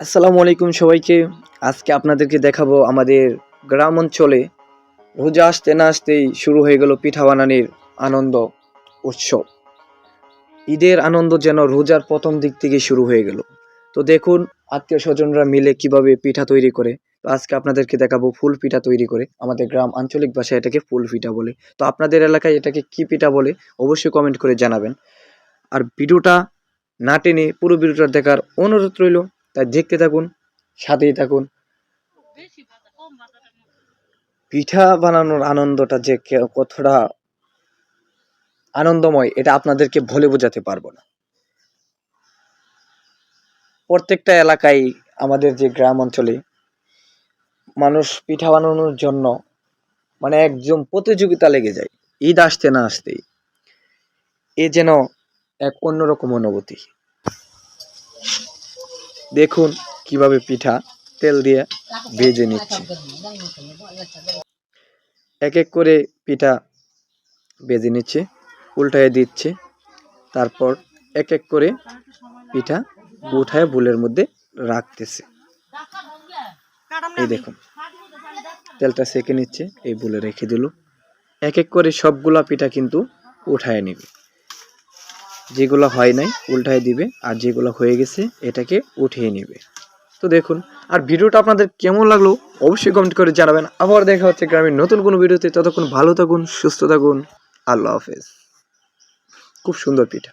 আসসালামু আলাইকুম সবাইকে। আজকে আপনাদেরকে দেখাবো আমাদের গ্রাম অঞ্চলে রোজা আসতে না আসতেই শুরু হয়ে গেল পিঠা বানানির আনন্দ, উৎসব। ঈদের আনন্দ যেন রোজার প্রথম দিক থেকে শুরু হয়ে গেল। তো দেখুন, আত্মীয় স্বজনরা মিলে কীভাবে পিঠা তৈরি করে। তো আজকে আপনাদেরকে দেখাবো ফুল পিঠা তৈরি করে। আমাদের গ্রাম আঞ্চলিক ভাষায় এটাকে ফুল পিঠা বলে। তো আপনাদের এলাকায় এটাকে কি পিঠা বলে অবশ্যই কমেন্ট করে জানাবেন। আর ভিডিওটা না টেনে পুরো ভিডিওটা দেখার অনুরোধ রইল। তাই দেখতে থাকুন, সাথেই থাকুন। পিঠা বানানোর আনন্দটা যে কতটা আনন্দময়, এটা আপনাদেরকে ভুলে বোঝাতে পারব না। প্রত্যেকটা এলাকায় আমাদের যে গ্রাম অঞ্চলে মানুষ পিঠা বানানোর জন্য মানে একদম প্রতিযোগিতা লেগে যায়, ঈদ আসতে না আসতেই। এ যেন এক অন্যরকম অনুভূতি। দেখুন কীভাবে পিঠা তেল দিয়ে ভেজে নিচ্ছে। এক এক করে পিঠা ভেজে নিচ্ছে, উল্টায় দিচ্ছে, তারপর এক এক করে পিঠা উঠায় বুলের মধ্যে রাখতেছে। এই দেখুন, তেলটা সেকে নিচ্ছে, এই বুলে রেখে দিল। এক এক করে সবগুলা পিঠা কিন্তু উঠায় নেবে। যেগুলো হয় নাই, উল্টায় দিবে আর যেগুলো হয়ে গেছে এটাকে উঠিয়ে নেবে। তো দেখুন, আর ভিডিওটা আপনাদের কেমন লাগল অবশ্যই কমেন্ট করে জানাবেন। আবার দেখা হচ্ছে গ্রামের নতুন কোনো ভিডিওতে। ততক্ষণ ভালো থাকুন, সুস্থ থাকুন। আল্লাহ হাফেজ। খুব সুন্দর পিঠা।